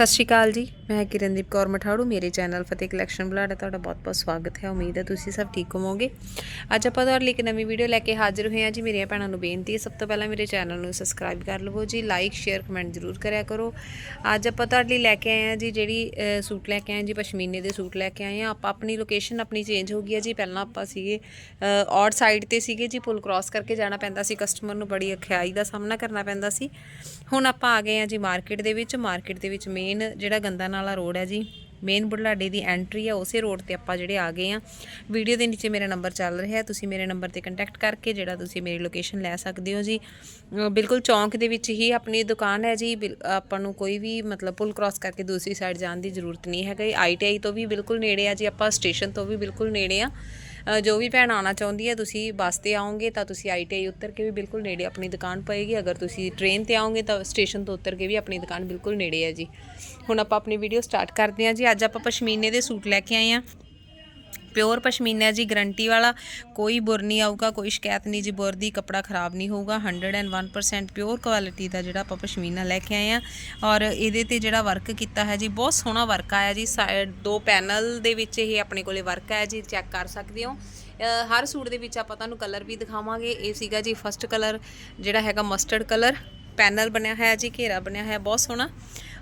ਸਤਿ ਸ਼੍ਰੀ ਅਕਾਲ ਜੀ। ਮੈਂ ਕਿਰਨਦੀਪ ਕੌਰ ਮਠਾੜੂ, ਮੇਰੇ ਚੈਨਲ ਫਤਿਹ ਕਲੈਕਸ਼ਨ ਬੁਲਾਡਾ ਤੁਹਾਡਾ ਬਹੁਤ-ਬਹੁਤ ਸਵਾਗਤ ਹੈ। ਉਮੀਦ ਹੈ ਤੁਸੀਂ ਸਭ ਠੀਕ ਹੋਵੋਗੇ। ਅੱਜ ਆਪਾਂ ਤੁਹਾਡੇ ਲਈ ਇੱਕ ਨਵੀਂ ਵੀਡੀਓ ਲੈ ਕੇ ਹਾਜ਼ਰ ਹੋਏ ਹਾਂ ਜੀ। ਮੇਰੀਆਂ ਭੈਣਾਂ ਨੂੰ ਬੇਨਤੀ ਹੈ, ਸਭ ਤੋਂ ਪਹਿਲਾਂ ਮੇਰੇ ਚੈਨਲ ਨੂੰ ਸਬਸਕ੍ਰਾਈਬ ਕਰ ਲਵੋ ਜੀ। ਲਾਈਕ ਸ਼ੇਅਰ ਕਮੈਂਟ ਜ਼ਰੂਰ ਕਰਿਆ ਕਰੋ। ਅੱਜ ਆਪਾਂ ਤੁਹਾਡੇ ਲਈ ਲੈ ਕੇ ਆਏ ਹਾਂ ਜੀ, ਜਿਹੜੀ ਸੂਟ ਲੈ ਕੇ ਆਏ ਹਾਂ ਜੀ, ਪਸ਼ਮੀਨੇ ਦੇ ਸੂਟ ਲੈ ਕੇ ਆਏ ਹਾਂ। ਆਪਾਂ ਆਪਣੀ ਲੋਕੇਸ਼ਨ ਆਪਣੀ ਚੇਂਜ ਹੋ ਗਈ ਹੈ ਜੀ। ਪਹਿਲਾਂ ਆਪਾਂ ਸੀਗੇ ਔਡ ਸਾਈਡ ਤੇ ਸੀਗੇ ਜੀ। ਪੁਲ ਕ੍ਰਾਸ ਕਰਕੇ ਜਾਣਾ ਪੈਂਦਾ ਸੀ। ਕਸਟਮਰ ਨੂੰ ਬੜੀ ਅਖਿਆਈ ਦਾ ਸਾਹਮਣਾ ਕਰਨਾ ਪੈਂਦਾ ਸੀ। ਹੁਣ ਆਪਾਂ ਆ ਗਏ ਹਾਂ ਜੀ ਮਾਰਕੀਟ ਦੇ ਵਿੱਚ। ਮਾਰਕੀਟ ਦੇ ਵਿੱਚ ਮੇਨ ਜਿਹੜਾ ਗੰਦਾ ਵਾਲਾ ਰੋਡ ਹੈ ਜੀ। ਮੇਨ ਬੁਢਲਾਡੇ ਦੀ ਐਂਟਰੀ ਹੈ, ਉਸੇ ਰੋਡ ਤੇ ਆਪਾਂ ਜਿਹੜੇ ਆ ਗਏ ਆ ਵੀਡੀਓ ਦੇ ਨੀਚੇ ਮੇਰਾ ਨੰਬਰ ਚੱਲ ਰਿਹਾ ਤੁਸੀਂ ਮੇਰੇ ਨੰਬਰ ਤੇ ਕੰਟੈਕਟ ਕਰਕੇ ਜਿਹੜਾ ਤੁਸੀਂ ਮੇਰੀ ਲੋਕੇਸ਼ਨ ਲੈ ਸਕਦੇ ਹੋ ਜੀ। ਬਿਲਕੁਲ ਚੌਂਕ ਦੇ ਵਿੱਚ ਹੀ ਆਪਣੀ ਦੁਕਾਨ ਹੈ ਜੀ। ਬਿਲ- ਆਪਾਂ ਨੂੰ ਕੋਈ ਵੀ ਮਤਲਬ ਪੁਲ ਕ੍ਰਾਸ ਕਰਕੇ ਦੂਸਰੀ ਸਾਈਡ ਜਾਣ ਦੀ ਜ਼ਰੂਰਤ ਨਹੀਂ ਹੈਗੀ। ਆਈਟੀਆਈ ਤੋਂ ਵੀ ਬਿਲਕੁਲ ਨੇੜੇ ਆ ਜੀ। ਆਪਾਂ ਸਟੇਸ਼ਨ ਤੋਂ ਵੀ ਬਿਲਕੁਲ ਨੇੜੇ ਆ। ਜੋ ਵੀ ਭੈਣ ਆਉਣਾ ਚਾਹੁੰਦੀ ਹੈ, ਤੁਸੀਂ ਬੱਸ ਤੇ ਆਓਗੇ, ਤਾਂ ਤੁਸੀਂ ਆਈਟੀਆਈ ਉਤਰ ਕੇ ਵੀ ਬਿਲਕੁਲ ਨੇੜੇ ਆਪਣੀ ਦੁਕਾਨ ਪਏਗੀ। ਅਗਰ ਤੁਸੀਂ ਟ੍ਰੇਨ ਤੇ ਆਓਗੇ, ਤਾਂ ਸਟੇਸ਼ਨ ਤੋਂ ਉਤਰ ਕੇ ਵੀ ਆਪਣੀ ਦੁਕਾਨ ਬਿਲਕੁਲ ਨੇੜੇ ਹੈ ਜੀ। ਹੁਣ ਆਪਾਂ ਆਪਣੀ ਵੀਡੀਓ ਸਟਾਰਟ ਕਰਦੇ ਹਾਂ ਜੀ। ਅੱਜ ਆਪਾਂ ਪਸ਼ਮੀਨੇ ਦੇ ਸੂਟ ਲੈ ਕੇ ਆਏ ਹਾਂ। ਪਿਓਰ ਪਸ਼ਮੀਨਾ ਜੀ, ਗਰੰਟੀ ਵਾਲਾ, ਕੋਈ ਬੁਰ ਨਹੀਂ ਆਊਗਾ, ਕੋਈ ਸ਼ਿਕਾਇਤ ਨਹੀਂ ਜੀ, ਬੁਰ ਦੀ ਕਪੜਾ ਖਰਾਬ ਨਹੀਂ ਹੋਊਗਾ 101% ਪਿਓਰ ਕੁਆਲਿਟੀ ਦਾ ਜਿਹੜਾ ਆਪਾਂ ਪਸ਼ਮੀਨਾ ਲੈ ਕੇ ਆਏ ਆ। ਔਰ ਇਹਦੇ ਤੇ ਜਿਹੜਾ ਵਰਕ ਕੀਤਾ ਹੈ ਜੀ, ਬਹੁਤ ਸੋਹਣਾ ਵਰਕ ਆਇਆ ਜੀ ਸਾਈਡ ਦੋ ਪੈਨਲ ਦੇ ਵਿੱਚ ਇਹ ਆਪਣੇ ਕੋਲੇ ਵਰਕ ਆਇਆ ਜੀ ਚੈੱਕ ਕਰ ਸਕਦੇ ਹੋ। ਹਰ ਸੂਟ ਦੇ ਵਿੱਚ ਆਪਾਂ ਤੁਹਾਨੂੰ ਕਲਰ ਵੀ ਦਿਖਾਵਾਂਗੇ। ਇਹ ਸੀਗਾ ਜੀ ਫਸਟ ਕਲਰ ਜਿਹੜਾ ਹੈਗਾ ਮਸਟਰਡ ਕਲਰ ਪੈਨਲ ਬਣਿਆ ਹੋਇਆ ਜੀ, ਘੇਰਾ ਬਣਿਆ ਹੋਇਆ, ਬਹੁਤ ਸੋਹਣਾ।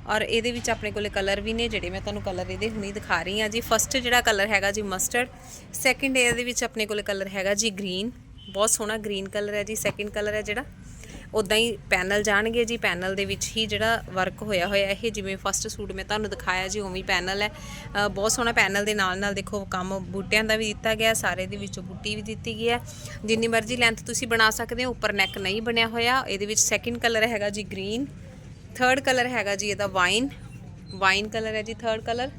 ਔਰ ਇਹਦੇ ਵਿੱਚ ਆਪਣੇ ਕੋਲੇ ਕਲਰ ਵੀ ਨੇ, ਜਿਹੜੇ ਮੈਂ ਤੁਹਾਨੂੰ ਕਲਰ ਇਹਦੇ ਹੁਣੀ ਦਿਖਾ ਰਹੀ ਹਾਂ ਜੀ। ਫਸਟ ਜਿਹੜਾ ਕਲਰ ਹੈਗਾ ਜੀ ਮਸਟਰਡ ਸੈਕਿੰਡ ਇਹਦੇ ਵਿੱਚ ਆਪਣੇ ਕੋਲੇ ਕਲਰ ਹੈਗਾ ਜੀ ਗ੍ਰੀਨ ਬਹੁਤ ਸੋਹਣਾ ਗ੍ਰੀਨ ਕਲਰ ਹੈ ਜੀ ਸੈਕਿੰਡ ਕਲਰ ਹੈ ਜਿਹੜਾ। ਉਦਾਂ ਹੀ ਪੈਨਲ ਜਾਣਗੇ ਜੀ ਪੈਨਲ ਦੇ ਵਿੱਚ ਹੀ ਜਿਹੜਾ ਵਰਕ ਹੋਇਆ ਹੋਇਆ ਇਹ ਜਿਵੇਂ ਫਸਟ ਸੂਟ ਮੈਂ ਤੁਹਾਨੂੰ ਦਿਖਾਇਆ ਜੀ, ਉਵੇਂ ਪੈਨਲ ਹੈ। ਬਹੁਤ ਸੋਹਣਾ ਪੈਨਲ ਦੇ ਨਾਲ ਨਾਲ ਦੇਖੋ, ਕੰਮ ਬੂਟਿਆਂ ਦਾ ਵੀ ਦਿੱਤਾ ਗਿਆ, ਸਾਰੇ ਦੇ ਵਿੱਚੋਂ ਬੂਟੀ ਵੀ ਦਿੱਤੀ ਗਈ ਹੈ। ਜਿੰਨੀ ਮਰਜ਼ੀ ਲੈਂਥ ਤੁਸੀਂ ਬਣਾ ਸਕਦੇ ਹੋ, ਉੱਪਰ ਨੈਕ ਨਹੀਂ ਬਣਿਆ ਹੋਇਆ। ਇਹਦੇ ਵਿੱਚ ਸੈਕਿੰਡ ਕਲਰ ਹੈਗਾ ਜੀ ਗ੍ਰੀਨ ਥਰਡ ਕਲਰ ਹੈਗਾ ਜੀ ਇਹਦਾ ਵਾਈਨ ਵਾਈਨ ਕਲਰ ਹੈ ਜੀ ਥਰਡ ਕਲਰ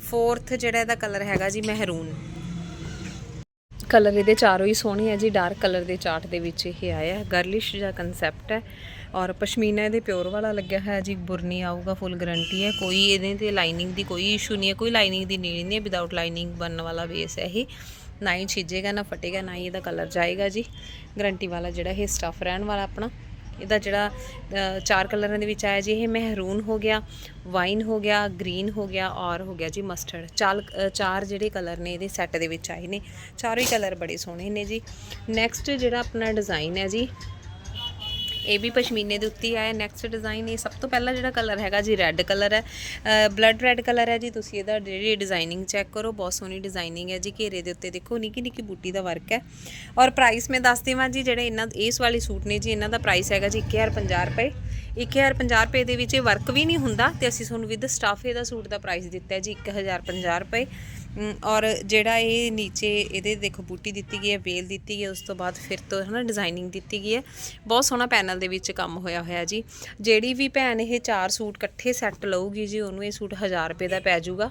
ਫੋਰਥ ਜਿਹੜਾ ਇਹਦਾ ਕਲਰ ਹੈਗਾ ਜੀ ਮਹਿਰੂਨ ਕਲਰ ਇਹਦੇ ਚਾਰੋਂ ਹੀ ਸੋਹਣੇ ਹੈ ਜੀ ਡਾਰਕ ਕਲਰ ਦੇ ਚਾਰਟ ਦੇ ਵਿੱਚ ਇਹ ਆਇਆ ਹੈ ਗਰਲਿਸ਼ ਜਿਹਾ ਕਨਸੈਪਟ ਹੈ। ਔਰ ਪਸ਼ਮੀਨਾ ਇਹਦੇ ਪਿਓਰ ਵਾਲਾ ਲੱਗਿਆ ਹੋਇਆ ਜੀ, ਬੁਰਨੀ ਆਊਗਾ ਫੁੱਲ ਗਰੰਟੀ ਹੈ। ਕੋਈ ਇਹਦੇ ਤੇ ਲਾਈਨਿੰਗ ਦੀ ਕੋਈ ਇਸ਼ੂ ਨਹੀਂ ਹੈ, ਕੋਈ ਲਾਈਨਿੰਗ ਦੀ ਨੀਡ ਨਹੀਂ ਹੈ ਵਿਦਆਊਟ ਲਾਈਨਿੰਗ ਬਣਨ ਵਾਲਾ ਬੇਸ ਹੈ ਇਹ। ਨਾ ਹੀ ਛਿਜੇਗਾ, ਨਾ ਫਟੇਗਾ, ਨਾ ਹੀ ਇਹਦਾ ਕਲਰ ਜਾਏਗਾ ਜੀ। ਗਰੰਟੀ ਵਾਲਾ ਜਿਹੜਾ ਇਹ ਸਟਫ ਰਹਿਣ ਵਾਲਾ ਆਪਣਾ। ਇਹਦਾ ਜਿਹੜਾ ਚਾਰ ਕਲਰਾਂ ਦੇ ਵਿੱਚ ਆਇਆ ਜੀ, ਇਹ ਮਹਿਰੂਨ ਹੋ ਗਿਆ, ਵਾਈਨ ਹੋ ਗਿਆ, ਗ੍ਰੀਨ ਹੋ ਗਿਆ, ਔਰ ਹੋ ਗਿਆ ਜੀ ਮਸਟਰਡ। ਚਾਲ ਚਾਰ ਜਿਹੜੇ ਕਲਰ ਨੇ ਇਹਦੇ ਸੈੱਟ ਦੇ ਵਿੱਚ ਆਏ ਨੇ। ਚਾਰੋਂ ਹੀ ਕਲਰ ਬੜੇ ਸੋਹਣੇ ਨੇ ਜੀ। ਨੈਕਸਟ ਜਿਹੜਾ ਆਪਣਾ ਡਿਜ਼ਾਈਨ ਹੈ ਜੀ ਇਹ ਵੀ ਪਸ਼ਮੀਨੇ ਦੇ ਉੱਤੇ ਹੀ ਆਇਆ। ਨੈਕਸਟ ਡਿਜ਼ਾਈਨ ਇਹ ਸਭ ਤੋਂ ਪਹਿਲਾਂ ਜਿਹੜਾ ਕਲਰ ਹੈਗਾ ਜੀ ਰੈੱਡ ਕਲਰ ਹੈ। ਬਲੱਡ ਰੈੱਡ ਕਲਰ ਹੈ ਜੀ। ਤੁਸੀਂ ਇਹਦਾ ਜਿਹੜੀ ਡਿਜ਼ਾਈਨਿੰਗ ਚੈੱਕ ਕਰੋ, ਬਹੁਤ ਸੋਹਣੀ ਡਿਜ਼ਾਈਨਿੰਗ ਹੈ ਜੀ। ਘੇਰੇ ਦੇ ਉੱਤੇ ਦੇਖੋ ਨਿੱਕੀ ਨਿੱਕੀ ਬੂਟੀ ਦਾ ਵਰਕ ਹੈ। ਔਰ ਪ੍ਰਾਈਸ ਮੈਂ ਦੱਸ ਦੇਵਾਂ ਜੀ, ਜਿਹੜੇ ਇਹਨਾਂ ਇਸ ਵਾਲੇ ਸੂਟ ਨੇ ਜੀ, ਇਹਨਾਂ ਦਾ ਪ੍ਰਾਈਸ ਹੈਗਾ ਜੀ 1050 ਰੁਪਏ। 1050 ਰੁਪਏ ਦੇ ਵਿੱਚ ਇਹ ਵਰਕ ਵੀ ਨਹੀਂ ਹੁੰਦਾ ਤੇ ਅਸੀਂ ਤੁਹਾਨੂੰ ਵਿਦ ਸਟਾਫ ਇਹਦਾ ਸੂਟ ਦਾ ਪ੍ਰਾਈਸ ਦਿੱਤਾ ਹੈ ਜੀ 1050 ਰੁਪਏ। ਔਰ ਜਿਹੜਾ ਇਹ ਨੀਚੇ ਇਹਦੇ ਦੇਖੋ ਬੂਟੀ ਦਿੱਤੀ ਗਈ ਹੈ, ਵੇਲ ਦਿੱਤੀ ਗਈ ਹੈ, ਉਸ ਤੋਂ ਬਾਅਦ ਫਿਰ ਤੋਂ ਹਨਾ ਡਿਜ਼ਾਈਨਿੰਗ ਦਿੱਤੀ ਗਈ ਹੈ। ਬਹੁਤ ਸੋਹਣਾ ਪੈਨਲ ਦੇ ਵਿੱਚ ਕੰਮ ਹੋਇਆ ਹੋਇਆ ਜੀ। ਜਿਹੜੀ ਵੀ ਭੈਣ ਇਹ ਚਾਰ ਸੂਟ ਇਕੱਠੇ ਸੈੱਟ ਲਊਗੀ ਜੀ, ਉਹਨੂੰ ਇਹ ਸੂਟ 1000 ਰੁਪਏ ਦਾ ਪੈ ਜਾਊਗਾ।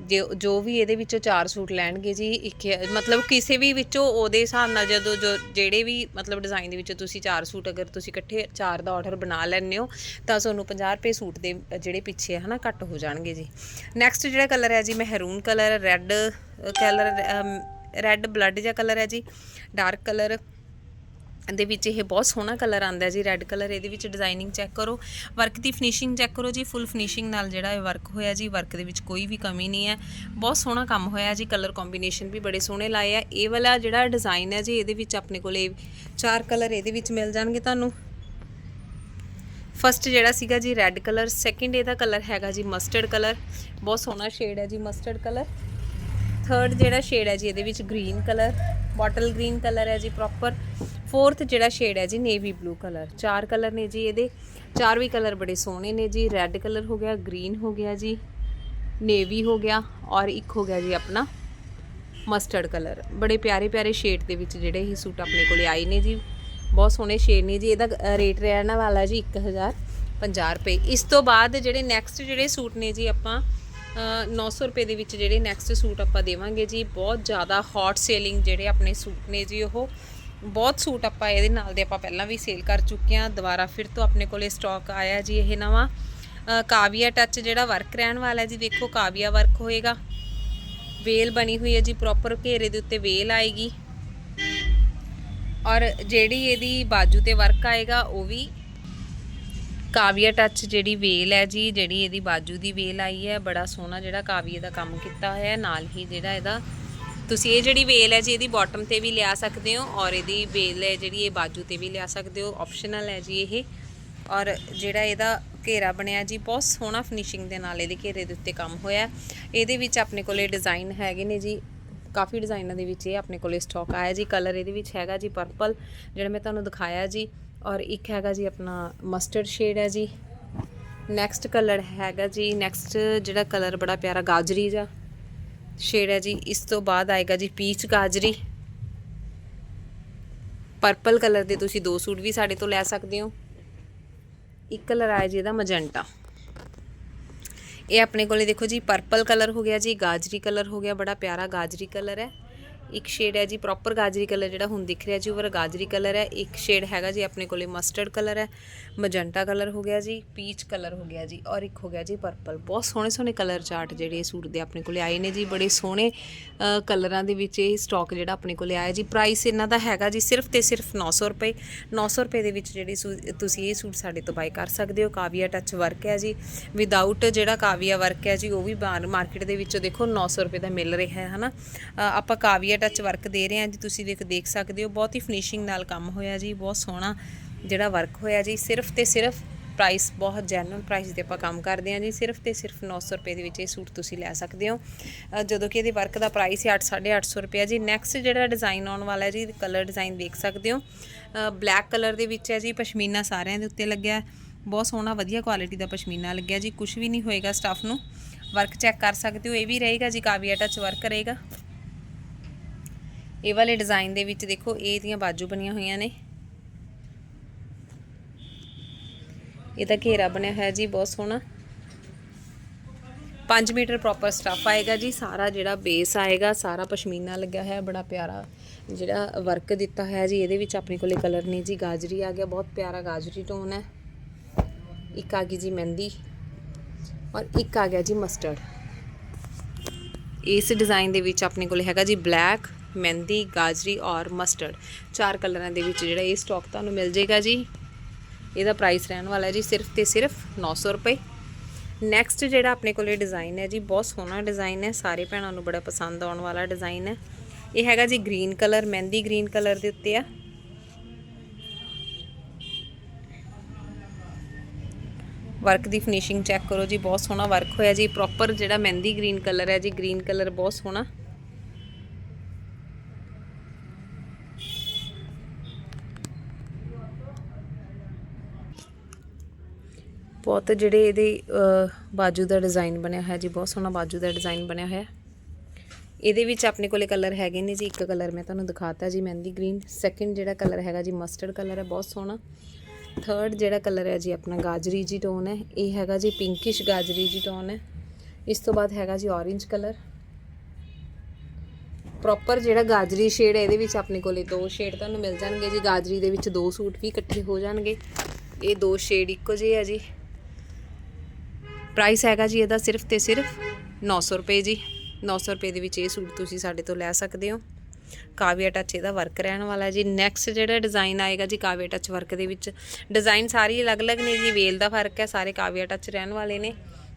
ਜੋ ਜੋ ਵੀ ਇਹਦੇ ਵਿੱਚੋਂ ਚਾਰ ਸੂਟ ਲੈਣਗੇ ਜੀ, ਇੱਕ ਮਤਲਬ ਕਿਸੇ ਵੀ ਵਿੱਚੋਂ ਉਹਦੇ ਹਿਸਾਬ ਨਾਲ ਜਦੋਂ ਜੋ ਜਿਹੜੇ ਵੀ ਮਤਲਬ ਡਿਜ਼ਾਈਨ ਦੇ ਵਿੱਚੋਂ ਤੁਸੀਂ ਚਾਰ ਸੂਟ ਅਗਰ ਤੁਸੀਂ ਇਕੱਠੇ ਚਾਰ ਦਾ ਆਰਡਰ ਬਣਾ ਲੈਂਦੇ ਹੋ, ਤਾਂ ਤੁਹਾਨੂੰ 50 ਰੁਪਏ ਸੂਟ ਦੇ ਜਿਹੜੇ ਪਿੱਛੇ ਹਨਾ ਘੱਟ ਹੋ ਜਾਣਗੇ ਜੀ। ਨੈਕਸਟ ਜਿਹੜਾ ਕਲਰ ਹੈ ਜੀ maroon colour red colour red blood ਜਿਹਾ ਕਲਰ ਹੈ ਜੀ ਡਾਰਕ ਕਲਰ ਦੇ ਵਿੱਚ ਇਹ ਬਹੁਤ ਸੋਹਣਾ ਕਲਰ ਆਂਦਾ ਜੀ ਰੈੱਡ ਕਲਰ, ਇਹਦੇ ਵਿੱਚ ਡਿਜ਼ਾਈਨਿੰਗ ਚੈੱਕ ਕਰੋ। ਵਰਕ ਦੀ ਫਿਨਿਸ਼ਿੰਗ ਚੈੱਕ ਕਰੋ ਜੀ ਫੁੱਲ ਫਿਨਿਸ਼ਿੰਗ ਨਾਲ ਜਿਹੜਾ ਇਹ ਵਰਕ ਹੋਇਆ ਜੀ ਵਰਕ ਦੇ ਵਿੱਚ ਕੋਈ ਵੀ ਕਮੀ ਨਹੀਂ ਹੈ। ਬਹੁਤ ਸੋਹਣਾ ਕੰਮ ਹੋਇਆ ਜੀ ਕਲਰ ਕੰਬੀਨੇਸ਼ਨ ਵੀ ਬੜੇ ਸੋਹਣੇ ਲਾਏ ਆ। ਇਹ ਵਾਲਾ ਜਿਹੜਾ ਡਿਜ਼ਾਈਨ ਹੈ ਜੀ, ਇਹਦੇ ਵਿੱਚ ਆਪਣੇ ਕੋਲੇ ਚਾਰ ਕਲਰ ਇਹਦੇ ਵਿੱਚ ਮਿਲ ਜਾਣਗੇ ਤੁਹਾਨੂੰ। ਫਸਟ ਜਿਹੜਾ ਸੀਗਾ ਜੀ ਰੈੱਡ ਕਲਰ ਸੈਕਿੰਡ ਇਹਦਾ ਕਲਰ ਹੈਗਾ ਜੀ ਮਸਟਰਡ ਕਲਰ। ਬਹੁਤ ਸੋਹਣਾ ਸ਼ੇਡ ਹੈ ਜੀ ਮਸਟਰਡ ਕਲਰ। ਥਰਡ ਜਿਹੜਾ ਸ਼ੇਡ ਹੈ ਜੀ, ਇਹਦੇ ਵਿੱਚ green colour. Bottle green colour ਹੈ ਜੀ ਪ੍ਰੋਪਰ ਫੋਰਥ ਜਿਹੜਾ ਸ਼ੇਡ ਹੈ ਜੀ ਨੇਵੀ ਬਲੂ ਕਲਰ ਚਾਰ ਕਲਰ ਨੇ ਜੀ ਇਹਦੇ। ਚਾਰ ਵੀ ਕਲਰ ਬੜੇ ਸੋਹਣੇ ਨੇ ਜੀ। ਰੈੱਡ ਕਲਰ ਹੋ ਗਿਆ ਗ੍ਰੀਨ ਹੋ ਗਿਆ ਜੀ ਨੇਵੀ ਹੋ ਗਿਆ ਔਰ ਇੱਕ ਹੋ ਗਿਆ ਜੀ ਆਪਣਾ ਮਸਟਰਡ ਕਲਰ ਬੜੇ ਪਿਆਰੇ ਪਿਆਰੇ ਸ਼ੇਡ ਦੇ ਵਿੱਚ ਜਿਹੜੇ ਇਹ ਸੂਟ ਆਪਣੇ ਕੋਲੇ ਆਏ ਨੇ ਜੀ। ਬਹੁਤ ਸੋਹਣੇ ਸ਼ੇਡ ਨੇ ਜੀ। ਇਹਦਾ ਰੇਟ ਰਹਿਣ ਵਾਲਾ ਜੀ 1050 ਰੁਪਏ। ਇਸ ਤੋਂ ਬਾਅਦ ਜਿਹੜੇ ਨੈਕਸਟ ਜਿਹੜੇ ਸੂਟ ਨੇ ਜੀ ਆਪਾਂ ਅ, 900 ਰੁਪਏ ਦੇ ਵਿੱਚ ਜਿਹੜੇ ਨੈਕਸਟ ਸੂਟ ਆਪਾਂ ਦੇਵਾਂਗੇ ਜੀ। ਬਹੁਤ ਜ਼ਿਆਦਾ ਹੌਟ ਸੇਲਿੰਗ ਜਿਹੜੇ ਆਪਣੇ ਸੂਟ ਨੇ ਜੀ ਉਹ। ਬਹੁਤ ਸੂਟ ਆਪਾਂ ਇਹਦੇ ਨਾਲ ਦੇ ਆਪਾਂ ਪਹਿਲਾਂ ਵੀ ਸੇਲ ਕਰ ਚੁੱਕੇ ਹਾਂ। ਦੁਬਾਰਾ ਫਿਰ ਤੋਂ ਆਪਣੇ ਕੋਲੇ ਸਟਾਕ ਆਇਆ ਜੀ ਇਹ ਨਵਾਂ। ਕਾਵੀਆ ਟੱਚ ਜਿਹੜਾ ਵਰਕ ਰਹਿਣ ਵਾਲਾ ਜੀ ਦੇਖੋ ਕਾਵੀਆ ਵਰਕ ਹੋਏਗਾ। ਵੇਲ ਬਣੀ ਹੋਈ ਹੈ ਜੀ ਪ੍ਰੋਪਰ ਘੇਰੇ ਦੇ ਉੱਤੇ ਵੇਲ ਆਏਗੀ। ਔਰ ਜਿਹੜੀ ਇਹਦੀ ਬਾਜੂ ਤੇ ਵਰਕ ਆਏਗਾ, ਉਹ ਵੀ ਕਾਵੀਆ ਟੱਚ ਜਿਹੜੀ ਵੇਲ ਹੈ ਜੀ, ਜਿਹੜੀ ਇਹਦੀ ਬਾਜੂ ਦੀ ਵੇਲ ਆਈ ਹੈ। ਬੜਾ ਸੋਹਣਾ ਜਿਹੜਾ ਕਾਵੀਏ ਦਾ ਕੰਮ ਕੀਤਾ ਹੋਇਆ ਹੈ, ਨਾਲ ਹੀ ਜਿਹੜਾ ਇਹਦਾ ਤੁਸੀਂ ਇਹ ਜਿਹੜੀ ਵੇਲ ਹੈ ਜੀ, ਇਹਦੀ ਬਾਟਮ ਤੇ ਵੀ ਲਿਆ ਸਕਦੇ ਹੋ ਔਰ ਇਹਦੀ ਵੇਲ ਹੈ ਜਿਹੜੀ ਇਹ ਬਾਜੂ ਤੇ ਵੀ ਲਿਆ ਸਕਦੇ ਹੋ ਆਪਸ਼ਨਲ ਹੈ ਜੀ ਇਹ। ਔਰ ਜਿਹੜਾ ਇਹਦਾ ਘੇਰਾ ਬਣਿਆ ਜੀ, ਬਹੁਤ ਸੋਹਣਾ ਫਿਨਿਸ਼ਿੰਗ ਦੇ ਨਾਲ ਇਹਦੇ ਘੇਰੇ ਦੇ ਉੱਤੇ ਕੰਮ ਹੋਇਆ। ਇਹਦੇ ਵਿੱਚ ਆਪਣੇ ਕੋਲੇ ਡਿਜ਼ਾਈਨ ਹੈਗੇ ਨੇ ਜੀ, ਕਾਫੀ ਡਿਜ਼ਾਈਨਾਂ ਦੇ ਵਿੱਚ ਇਹ ਆਪਣੇ ਕੋਲੇ ਸਟਾਕ ਆਇਆ ਜੀ। ਕਲਰ ਇਹਦੇ ਵਿੱਚ ਹੈਗਾ ਜੀ ਪਰਪਲ ਜਿਹੜਾ ਮੈਂ ਤੁਹਾਨੂੰ ਦਿਖਾਇਆ ਜੀ। ਔਰ ਇੱਕ ਹੈਗਾ ਜੀ ਆਪਣਾ ਮਸਟਰਡ ਸ਼ੇਡ ਹੈ ਜੀ। ਨੈਕਸਟ ਕਲਰ ਹੈਗਾ ਜੀ ਨੈਕਸਟ ਜਿਹੜਾ ਕਲਰ ਬੜਾ ਪਿਆਰਾ ਗਾਜਰੀ ਜਾ ਸ਼ੇਡ ਹੈ ਜੀ, ਇਸ ਤੋਂ ਬਾਅਦ ਆਏਗਾ ਜੀ ਪੀਚ ਗਾਜਰੀ। ਪਰਪਲ ਕਲਰ ਦੇ ਤੁਸੀਂ ਦੋ ਸੂਟ ਵੀ ਸਾਡੇ ਤੋਂ ਲੈ ਸਕਦੇ ਹੋ। ਇੱਕ ਕਲਰ ਆਇਆ ਜੀ ਇਹਦਾ ਮਜੈਂਟਾ ਇਹ ਆਪਣੇ ਕੋਲੇ ਦੇਖੋ ਜੀ ਪਰਪਲ ਕਲਰ ਹੋ ਗਿਆ ਜੀ, ਗਾਜਰੀ ਕਲਰ ਹੋ ਗਿਆ, ਬੜਾ ਪਿਆਰਾ ਗਾਜਰੀ ਕਲਰ ਹੈ। ਇੱਕ ਸ਼ੇਡ ਹੈ ਜੀ ਪ੍ਰੋਪਰ ਗਾਜਰੀ ਕਲਰ ਜਿਹੜਾ ਹੁਣ ਦਿਖ ਰਿਹਾ ਜੀ, ਉਹ ਵਾਲਾ ਗਾਜਰੀ ਕਲਰ ਹੈ। ਇੱਕ ਸ਼ੇਡ ਹੈਗਾ ਜੀ ਆਪਣੇ ਕੋਲੇ ਮਸਟਰਡ ਕਲਰ ਹੈ ਮਜੰਟਾ ਕਲਰ ਹੋ ਗਿਆ ਜੀ ਪੀਚ ਕਲਰ ਹੋ ਗਿਆ ਜੀ, ਔਰ ਇੱਕ ਹੋ ਗਿਆ ਜੀ ਪਰਪਲ ਬਹੁਤ ਸੋਹਣੇ ਸੋਹਣੇ ਕਲਰ ਚਾਰਟ ਜਿਹੜੇ ਇਹ ਸੂਟ ਦੇ ਆਪਣੇ ਕੋਲੇ ਆਏ ਨੇ ਜੀ, ਬੜੇ ਸੋਹਣੇ ਕਲਰਾਂ ਦੇ ਵਿੱਚ ਇਹ ਸਟਾਕ ਜਿਹੜਾ ਆਪਣੇ ਕੋਲੇ ਆਇਆ ਜੀ। ਪ੍ਰਾਈਸ ਇਹਨਾਂ ਦਾ ਹੈਗਾ ਜੀ ਸਿਰਫ ਤੇ ਸਿਰਫ 900 ਰੁਪਏ 900 ਰੁਪਏ ਦੇ ਵਿੱਚ ਜਿਹੜੀ ਸੂ- ਤੁਸੀਂ ਇਹ ਸੂਟ ਸਾਡੇ ਤੋਂ ਬਾਈ ਕਰ ਸਕਦੇ ਹੋ। ਕਾਵੀਆ ਟੱਚ ਵਰਕ ਹੈ ਜੀ। ਵਿਦਆਊਟ ਜਿਹੜਾ ਕਾਵੀਆ ਵਰਕ ਹੈ ਜੀ, ਉਹ ਵੀ ਬਾਹਰ ਮਾਰਕੀਟ ਦੇ ਵਿੱਚੋਂ ਦੇਖੋ 900 ਰੁਪਏ ਦਾ ਮਿਲ ਰਿਹਾ ਹੈ, ਹਨਾ? ਆਪਾਂ ਕਾਵੀਆ ਟੱਚ ਵਰਕ ਦੇ ਰਹੇ ਹਾਂ ਜੀ, ਤੁਸੀਂ ਦੇਖ ਦੇਖ ਸਕਦੇ ਹੋ। ਬਹੁਤ ਹੀ ਫਿਨਿਸ਼ਿੰਗ ਨਾਲ ਕੰਮ ਹੋਇਆ ਜੀ, ਬਹੁਤ ਸੋਹਣਾ ਜਿਹੜਾ ਵਰਕ ਹੋਇਆ ਜੀ। ਸਿਰਫ ਤੇ ਸਿਰਫ ਪ੍ਰਾਈਸ ਬਹੁਤ ਜੈਨੂਅਲ ਪ੍ਰਾਈਸ ਤੇ ਆਪਾਂ ਕੰਮ ਕਰਦੇ ਹਾਂ ਜੀ। ਸਿਰਫ ਤੇ ਸਿਰਫ 900 ਰੁਪਏ ਦੇ ਵਿੱਚ ਇਹ ਸੂਟ ਤੁਸੀਂ ਲੈ ਸਕਦੇ ਹੋ। ਜਦੋਂ ਕਿ ਇਹਦੇ ਵਰਕ ਦਾ ਪ੍ਰਾਈਸ ਹੈ 8 850 ਰੁਪਏ ਜੀ। ਨੈਕਸਟ ਜਿਹੜਾ ਡਿਜ਼ਾਈਨ ਆਉਣ ਵਾਲਾ ਹੈ ਜੀ ਕਲਰ ਡਿਜ਼ਾਈਨ ਦੇਖ ਸਕਦੇ ਹੋ। ਬਲੈਕ ਕਲਰ ਦੇ ਵਿੱਚ ਹੈ ਜੀ, ਪਸ਼ਮੀਨਾ ਸਾਰਿਆਂ ਦੇ ਉੱਤੇ ਲੱਗਿਆ। ਬਹੁਤ ਸੋਹਣਾ, ਵਧੀਆ ਕੁਆਲਿਟੀ ਦਾ ਪਸ਼ਮੀਨਾ ਲੱਗਿਆ ਜੀ। ਕੁਝ ਵੀ ਨਹੀਂ ਹੋਏਗਾ ਸਟੱਫ ਨੂੰ। ਵਰਕ ਚੈੱਕ ਕਰ ਸਕਦੇ ਹੋ, ਇਹ ਵੀ ਰਹੇਗਾ ਜੀ। ਕਾਵੀਆ ਟੱਚ ਵਰਕ ਰਹੇਗਾ। ਇਹ ਵਾਲੇ ਡਿਜ਼ਾਈਨ ਦੇ ਵਿੱਚ ਦੇਖੋ, ਇਹ ਦੀਆਂ ਬਾਜੂ ਬਣੀਆਂ ਹੋਈਆਂ ਨੇ। ਇਹਦਾ ਘੇਰਾ ਬਣਿਆ ਹੋਇਆ ਜੀ, ਬਹੁਤ ਸੋਹਣਾ। 5 ਮੀਟਰ ਪ੍ਰੋਪਰ ਸਟੱਫ ਆਏਗਾ ਜੀ, ਸਾਰਾ ਜਿਹੜਾ ਬੇਸ ਆਏਗਾ, ਸਾਰਾ ਪਸ਼ਮੀਨਾ ਲੱਗਿਆ ਹੋਇਆ, ਬੜਾ ਪਿਆਰਾ ਜਿਹੜਾ ਵਰਕ ਦਿੱਤਾ ਹੋਇਆ ਜੀ, ਇਹਦੇ ਵਿੱਚ ਆਪਣੇ ਕੋਲੇ ਕਲਰ ਨਹੀਂ ਜੀ, ਗਾਜਰੀ ਆ ਗਿਆ, ਬਹੁਤ ਪਿਆਰਾ ਗਾਜਰੀ ਟੋਨ ਹੈ। ਇੱਕ ਆ ਗਈ ਜੀ ਮਹਿੰਦੀ ਔਰ ਇੱਕ ਆ ਗਿਆ ਜੀ ਮਸਟਰਡ ਇਸ ਡਿਜ਼ਾਈਨ ਦੇ ਵਿੱਚ ਆਪਣੇ ਕੋਲੇ ਹੈਗਾ ਜੀ ਬਲੈਕ ਮਹਿੰਦੀ, ਗਾਜਰੀ ਔਰ ਮਸਟਰਡ ਚਾਰ ਕਲਰਾਂ ਦੇ ਵਿੱਚ ਜਿਹੜਾ ਇਹ ਸਟਾਕ ਤੁਹਾਨੂੰ ਮਿਲ ਜਾਏਗਾ ਜੀ। ਇਹਦਾ ਪ੍ਰਾਈਸ ਰਹਿਣ ਵਾਲਾ ਹੈ ਜੀ ਸਿਰਫ ਤੇ ਸਿਰਫ 900 ਰੁਪਏ। ਨੈਕਸਟ ਜਿਹੜਾ ਆਪਣੇ ਕੋਲੇ ਡਿਜ਼ਾਈਨ ਹੈ ਜੀ, ਬਹੁਤ ਸੋਹਣਾ ਡਿਜ਼ਾਈਨ ਹੈ। ਸਾਰੇ ਭੈਣਾਂ ਨੂੰ ਬੜਾ ਪਸੰਦ ਆਉਣ ਵਾਲਾ ਡਿਜ਼ਾਈਨ ਹੈ। ਇਹ ਹੈਗਾ ਜੀ green colour mehndi green colour ਦੇ ਉੱਤੇ ਆ। ਵਰਕ ਦੀ ਫਿਨਿਸ਼ਿੰਗ ਚੈੱਕ ਕਰੋ ਜੀ, ਬਹੁਤ ਸੋਹਣਾ ਵਰਕ ਹੋਇਆ ਜੀ। ਪ੍ਰੋਪਰ ਜਿਹੜਾ ਮਹਿੰਦੀ ਗ੍ਰੀਨ ਕਲਰ ਹੈ ਜੀ ਗ੍ਰੀਨ ਕਲਰ ਬਹੁਤ ਸੋਹਣਾ। ਬਹੁਤ ਜਿਹੜੇ ਇਹਦੇ ਬਾਜੂ ਦਾ ਡਿਜ਼ਾਈਨ ਬਣਿਆ ਹੋਇਆ ਜੀ, ਬਹੁਤ ਸੋਹਣਾ ਬਾਜੂ ਦਾ ਡਿਜ਼ਾਈਨ ਬਣਿਆ ਹੋਇਆ। ਇਹਦੇ ਵਿੱਚ ਆਪਣੇ ਕੋਲੇ ਕਲਰ ਹੈਗੇ ਨੇ ਜੀ, ਇੱਕ ਕਲਰ ਮੈਂ ਤੁਹਾਨੂੰ ਦਿਖਾਤਾ ਜੀ, ਮਹਿੰਦੀ ਗ੍ਰੀਨ ਸੈਕਿੰਡ ਜਿਹੜਾ ਕਲਰ ਹੈਗਾ ਜੀ ਮਸਟਰਡ ਕਲਰ ਹੈ, ਬਹੁਤ ਸੋਹਣਾ। ਥਰਡ ਜਿਹੜਾ ਕਲਰ ਹੈ ਜੀ, ਆਪਣਾ ਗਾਜਰੀ ਜੀ ਟੋਨ ਹੈ। ਇਹ ਹੈਗਾ ਜੀ ਪਿੰਕਿਸ਼ ਗਾਜਰੀ ਜੀ ਟੋਨ ਹੈ। ਇਸ ਤੋਂ ਬਾਅਦ ਹੈਗਾ ਜੀ, orange ਕਲਰ ਪ੍ਰੋਪਰ ਜਿਹੜਾ ਗਾਜਰੀ ਸ਼ੇਡ ਹੈ, ਇਹਦੇ ਵਿੱਚ ਆਪਣੇ ਕੋਲੇ ਦੋ ਸ਼ੇਡ ਤੁਹਾਨੂੰ ਮਿਲ ਜਾਣਗੇ ਜੀ। ਗਾਜਰੀ ਦੇ ਵਿੱਚ ਦੋ ਸੂਟ ਵੀ ਇਕੱਠੇ ਹੋ ਜਾਣਗੇ। ਇਹ ਦੋ ਸ਼ੇਡ ਇੱਕੋ ਜਿਹੇ ਆ ਜੀ। ਪ੍ਰਾਈਸ ਹੈਗਾ ਜੀ ਇਹਦਾ ਸਿਰਫ ਤੇ ਸਿਰਫ 900 ਰੁਪਏ ਜੀ। 900 ਰੁਪਏ ਦੇ ਵਿੱਚ ਇਹ ਸੂਟ ਤੁਸੀਂ ਸਾਡੇ ਤੋਂ ਲੈ ਸਕਦੇ ਹੋ। ਕਾਵੀਆ ਟੱਚ ਇਹਦਾ ਵਰਕ ਰਹਿਣ ਵਾਲਾ ਜੀ। ਨੈਕਸਟ ਜਿਹੜਾ ਡਿਜ਼ਾਈਨ ਆਏਗਾ ਜੀ ਕਾਵੀਆ ਟੱਚ ਵਰਕ ਦੇ ਵਿੱਚ। ਡਿਜ਼ਾਈਨ ਸਾਰੇ ਅਲੱਗ-ਅਲੱਗ ਨੇ ਜੀ। ਵੇਲ ਦਾ ਫ਼ਰਕ ਹੈ, ਸਾਰੇ ਕਾਵੀਆ ਟੱਚ ਰਹਿਣ ਵਾਲੇ ਨੇ।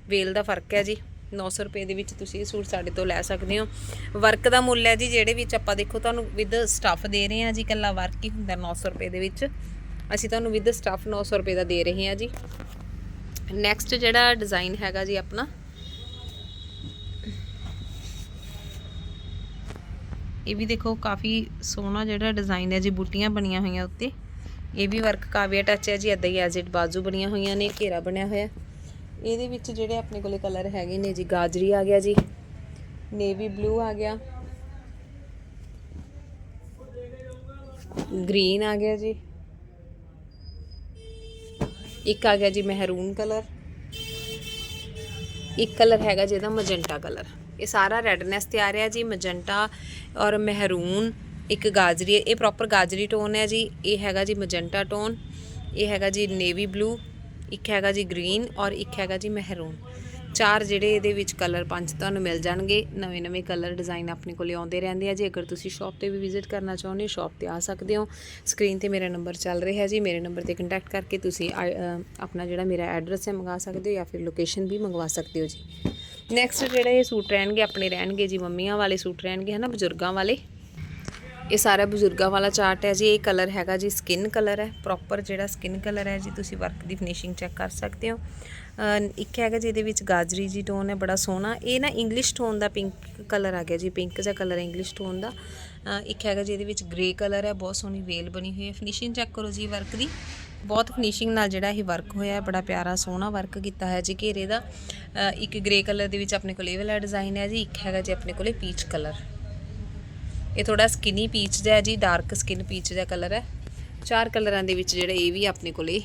ਵੇਲ ਦਾ ਫ਼ਰਕ ਹੈ ਜੀ। 900 ਰੁਪਏ ਦੇ ਵਿੱਚ ਤੁਸੀਂ ਇਹ ਸੂਟ ਸਾਡੇ ਤੋਂ ਲੈ ਸਕਦੇ ਹੋ। ਵਰਕ ਦਾ ਮੁੱਲ ਹੈ ਜੀ, ਜਿਹੜੇ ਵਿੱਚ ਆਪਾਂ ਦੇਖੋ ਤੁਹਾਨੂੰ ਵਿਦ ਸਟੱਫ ਦੇ ਰਹੇ ਹਾਂ ਜੀ, ਇਕੱਲਾ ਵਰਕ ਹੀ ਹੁੰਦਾ 900 ਰੁਪਏ ਦੇ ਵਿੱਚ। ਅਸੀਂ ਤੁਹਾਨੂੰ ਵਿਦ ਸਟੱਫ 900 ਰੁਪਏ ਦਾ ਦੇ ਰਹੇ ਹਾਂ ਜੀ। ਨੈਕਸਟ ਜਿਹੜਾ ਡਿਜ਼ਾਈਨ ਹੈਗਾ ਜੀ ਆਪਣਾ। ਇਹ ਵੀ ਦੇਖੋ ਕਾਫੀ ਸੋਹਣਾ ਜਿਹੜਾ ਡਿਜ਼ਾਈਨ ਹੈ ਜੀ, ਬੂਟੀਆਂ ਬਣੀਆਂ ਹੋਈਆਂ ਉੱਤੇ। ਇਹ ਵੀ ਵਰਕ ਕਾਵੀਆ ਟੱਚ ਹੈ ਜੀ ਇਦਾਂ ਹੀ ਐਜ਼ ਇਟ ਬਾਜ਼ੂ ਬਣੀਆਂ ਹੋਈਆਂ ਨੇ, ਘੇਰਾ ਬਣਿਆ ਹੋਇਆ। ਇਹਦੇ ਵਿੱਚ ਜਿਹੜੇ ਆਪਣੇ ਕੋਲੇ ਕਲਰ ਹੈਗੇ ਨੇ ਜੀ, ਗਾਜਰੀ ਆ ਗਿਆ ਜੀ ਨੇਵੀ ਬਲੂ ਆ ਗਿਆ। ਗ੍ਰੀਨ ਆ ਗਿਆ ਜੀ। ਇੱਕ ਆ ਗਿਆ ਜੀ ਮਹਿਰੂਨ ਕਲਰ। ਇੱਕ ਕਲਰ ਹੈਗਾ ਜਿਹਦਾ ਮਜੰਟਾ ਕਲਰ। ਇਹ ਸਾਰਾ ਰੈਡਨੈਸ ਤੇ ਆ ਰਿਹਾ ਜੀ, ਮਜੰਟਾ ਔਰ ਮਹਿਰੂਨ। ਇੱਕ ਗਾਜਰੀ ਹੈ ਇਹ ਪ੍ਰੋਪਰ ਗਾਜਰੀ ਟੋਨ ਹੈ ਜੀ। ਇਹ ਹੈਗਾ ਜੀ ਮਜੰਟਾ ਟੋਨ ਇਹ ਹੈਗਾ ਜੀ ਨੇਵੀ ਬਲੂ ਇੱਕ ਹੈਗਾ ਜੀ ਗ੍ਰੀਨ ਔਰ ਇੱਕ ਹੈਗਾ ਜੀ ਮਹਿਰੂਨ। ਚਾਰ ਜਿਹੜੇ ਇਹਦੇ ਵਿੱਚ ਕਲਰ ਪੰਜ ਤੁਹਾਨੂੰ ਮਿਲ ਜਾਣਗੇ। ਨਵੇਂ ਨਵੇਂ ਕਲਰ ਡਿਜ਼ਾਈਨ ਆਪਣੇ ਕੋਲੇ ਆਉਂਦੇ ਰਹਿੰਦੇ ਆ ਜੀ। ਅਗਰ ਤੁਸੀਂ ਸ਼ਾਪ ਤੇ ਵੀ ਵਿਜ਼ਿਟ ਕਰਨਾ ਚਾਹੁੰਦੇ ਹੋ ਸ਼ਾਪ ਤੇ ਆ ਸਕਦੇ ਹੋ। ਸਕਰੀਨ ਤੇ ਮੇਰਾ ਨੰਬਰ ਚੱਲ ਰਿਹਾ ਜੀ। ਮੇਰੇ ਨੰਬਰ ਤੇ ਕੰਟੈਕਟ ਕਰਕੇ ਤੁਸੀਂ ਆਪਣਾ ਜਿਹੜਾ ਮੇਰਾ ਐਡਰੈਸ ਹੈ ਮੰਗਾ ਸਕਦੇ ਹੋ ਜਾਂ ਫਿਰ ਲੋਕੇਸ਼ਨ ਵੀ ਮੰਗਵਾ ਸਕਦੇ ਹੋ ਜੀ। ਨੈਕਸਟ ਜਿਹੜਾ ਇਹ ਸੂਟ ਰਹਿਣਗੇ, ਆਪਣੇ ਰਹਿਣਗੇ ਜੀ। ਮੰਮੀਆਂ ਵਾਲੇ ਸੂਟ ਰਹਿਣਗੇ, ਹਨਾ, ਬਜ਼ੁਰਗਾਂ ਵਾਲੇ। ਇਹ ਸਾਰਾ ਬਜ਼ੁਰਗਾਂ ਵਾਲਾ ਚਾਰਟ ਹੈ ਜੀ। ਇਹ ਕਲਰ ਹੈਗਾ ਜੀ ਸਕਿਨ ਕਲਰ ਹੈ। ਪ੍ਰੋਪਰ ਜਿਹੜਾ ਸਕਿਨ ਕਲਰ ਹੈ ਜੀ, ਤੁਸੀਂ ਵਰਕ ਦੀ ਫਿਨਿਸ਼ਿੰਗ ਚੈੱਕ ਕਰ ਸਕਦੇ ਹੋ। ਇੱਕ ਹੈਗਾ ਜਿਹਦੇ ਵਿੱਚ ਗਾਜਰੀ ਜੀ ਟੋਨ ਹੈ, ਬੜਾ ਸੋਹਣਾ। ਇਹ ਨਾ ਇੰਗਲਿਸ਼ ਟੋਨ ਦਾ ਪਿੰਕ ਕਲਰ ਆ ਗਿਆ ਜੀ ਪਿੰਕ ਜਿਹਾ ਕਲਰ ਹੈ ਇੰਗਲਿਸ਼ ਟੋਨ ਦਾ। ਇੱਕ ਹੈਗਾ ਜਿਹਦੇ ਵਿੱਚ ਗ੍ਰੇ ਕਲਰ ਹੈ, ਬਹੁਤ ਸੋਹਣੀ ਵੇਲ ਬਣੀ ਹੋਈ ਹੈ। ਫਿਨਿਸ਼ਿੰਗ ਚੈੱਕ ਕਰੋ ਜੀ ਵਰਕ ਦੀ। ਬਹੁਤ ਫਿਨਿਸ਼ਿੰਗ ਨਾਲ ਜਿਹੜਾ ਇਹ ਵਰਕ ਹੋਇਆ ਹੈ, ਬੜਾ ਪਿਆਰਾ ਸੋਹਣਾ ਵਰਕ ਕੀਤਾ ਹੈ ਜੀ ਘੇਰੇ ਦਾ। ਇੱਕ ਗ੍ਰੇ ਕਲਰ ਦੇ ਵਿੱਚ ਆਪਣੇ ਕੋਲ ਇਹ ਵਾਲਾ ਡਿਜ਼ਾਈਨ ਹੈ ਜੀ, ਇੱਕ ਹੈਗਾ ਜੀ ਆਪਣੇ ਕੋਲੇ ਪੀਚ ਕਲਰ ਇਹ ਥੋੜਾ ਸਕਿਨੀ ਪੀਚ ਜਿਹਾ ਜੀ ਡਾਰਕ ਸਕਿਨ ਪੀਚ ਜਿਹਾ ਕਲਰ ਹੈ। ਚਾਰ ਕਲਰਾਂ ਦੇ ਵਿੱਚ ਜਿਹੜੇ ਇਹ ਵੀ ਆਪਣੇ ਕੋਲੇ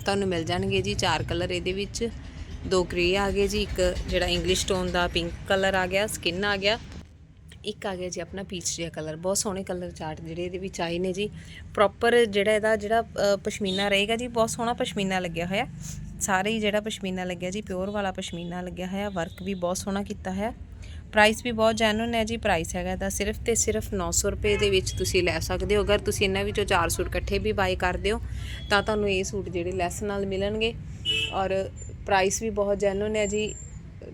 ਤੁਹਾਨੂੰ ਮਿਲ ਜਾਣਗੇ ਜੀ ਚਾਰ ਕਲਰ ਇਹਦੇ ਵਿੱਚ। ਦੋ ਗ੍ਰੇ ਆ ਗਏ ਜੀ, ਇੱਕ ਜਿਹੜਾ ਇੰਗਲਿਸ਼ ਟੋਨ ਦਾ ਪਿੰਕ ਕਲਰ ਆ ਗਿਆ ਸਕਿਨ ਆ ਗਿਆ। ਇੱਕ ਆ ਗਿਆ ਜੀ ਆਪਣਾ ਪੀਚ ਜਿਹਾ ਕਲਰ, ਬਹੁਤ ਸੋਹਣੇ ਕਲਰ ਚਾਰਟ ਜਿਹੜੇ ਇਹਦੇ ਵਿੱਚ ਆਏ ਨੇ ਜੀ। ਪ੍ਰੋਪਰ ਜਿਹੜਾ ਇਹਦਾ, ਜਿਹੜਾ ਪਸ਼ਮੀਨਾ ਰਹੇਗਾ ਜੀ, ਬਹੁਤ ਸੋਹਣਾ ਪਸ਼ਮੀਨਾ ਲੱਗਿਆ ਹੋਇਆ। ਸਾਰੇ ਹੀ ਜਿਹੜਾ ਪਸ਼ਮੀਨਾ ਲੱਗਿਆ ਜੀ ਪਿਓਰ ਵਾਲਾ ਪਸ਼ਮੀਨਾ ਲੱਗਿਆ ਹੋਇਆ ਵਰਕ ਵੀ ਬਹੁਤ ਸੋਹਣਾ ਕੀਤਾ ਹੋਇਆ। ਪ੍ਰਾਈਸ ਵੀ ਬਹੁਤ ਜੈਨੂਨ ਹੈ ਜੀ ਪ੍ਰਾਈਸ ਹੈਗਾ ਇਹਦਾ ਸਿਰਫ ਤੇ ਸਿਰਫ 900 ਰੁਪਏ ਦੇ ਵਿੱਚ ਤੁਸੀਂ ਲੈ ਸਕਦੇ ਹੋ। ਅਗਰ ਤੁਸੀਂ ਇਹਨਾਂ ਵਿੱਚੋਂ ਚਾਰ ਸੂਟ ਇਕੱਠੇ ਵੀ ਬਾਈ ਕਰਦੇ ਹੋ, ਤਾਂ ਤੁਹਾਨੂੰ ਇਹ ਸੂਟ ਜਿਹੜੇ ਲੈਸ ਨਾਲ ਮਿਲਣਗੇ। ਔਰ ਪ੍ਰਾਈਸ ਵੀ ਬਹੁਤ ਜੈਨੂਨ ਹੈ ਜੀ,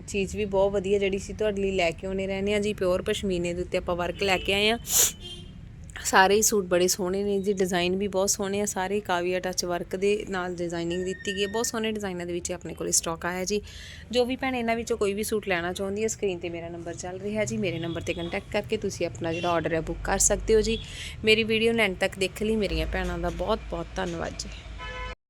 ਚੀਜ਼ ਵੀ ਬਹੁਤ ਵਧੀਆ ਜਿਹੜੀ ਸੀ ਤੁਹਾਡੇ ਲਈ ਲੈ ਕੇ ਆਉਣੇ ਰਹਿੰਦੇ ਆ ਜੀ ਪਿਓਰ ਪਸ਼ਮੀਨੇ ਦੇ ਉੱਤੇ ਆਪਾਂ ਵਰਕ ਲੈ ਕੇ ਆਏ ਆ ਸਾਰੇ ਹੀ ਸੂਟ ਬੜੇ ਸੋਹਣੇ ਨੇ ਜੀ ਡਿਜ਼ਾਈਨ ਵੀ ਬਹੁਤ ਸੋਹਣੇ ਆ, ਸਾਰੇ ਕਾਵੀਆ ਟੱਚ ਵਰਕ ਦੇ ਨਾਲ ਡਿਜ਼ਾਈਨਿੰਗ ਦਿੱਤੀ ਗਈ ਹੈ, ਬਹੁਤ ਸੋਹਣੇ ਡਿਜ਼ਾਈਨਾਂ ਦੇ ਵਿੱਚ ਆਪਣੇ ਕੋਲ ਸਟਾਕ ਆਇਆ ਜੀ। ਜੋ ਵੀ ਭੈਣ ਇਹਨਾਂ ਵਿੱਚੋਂ ਕੋਈ ਵੀ ਸੂਟ ਲੈਣਾ ਚਾਹੁੰਦੀ ਹੈ ਸਕਰੀਨ ਤੇ ਮੇਰਾ ਨੰਬਰ ਚੱਲ ਰਿਹਾ ਜੀ, ਮੇਰੇ ਨੰਬਰ ਤੇ ਕੰਟੈਕਟ ਕਰਕੇ ਤੁਸੀਂ ਆਪਣਾ ਜਿਹੜਾ ਆਰਡਰ ਹੈ ਬੁੱਕ ਕਰ ਸਕਦੇ ਹੋ ਜੀ। ਮੇਰੀ ਵੀਡੀਓ ਨੂੰ ਐਂਡ ਤੱਕ ਦੇਖ ਲਈ ਮੇਰੀਆਂ ਭੈਣਾਂ ਦਾ ਬਹੁਤ ਬਹੁਤ ਧੰਨਵਾਦ ਜੀ।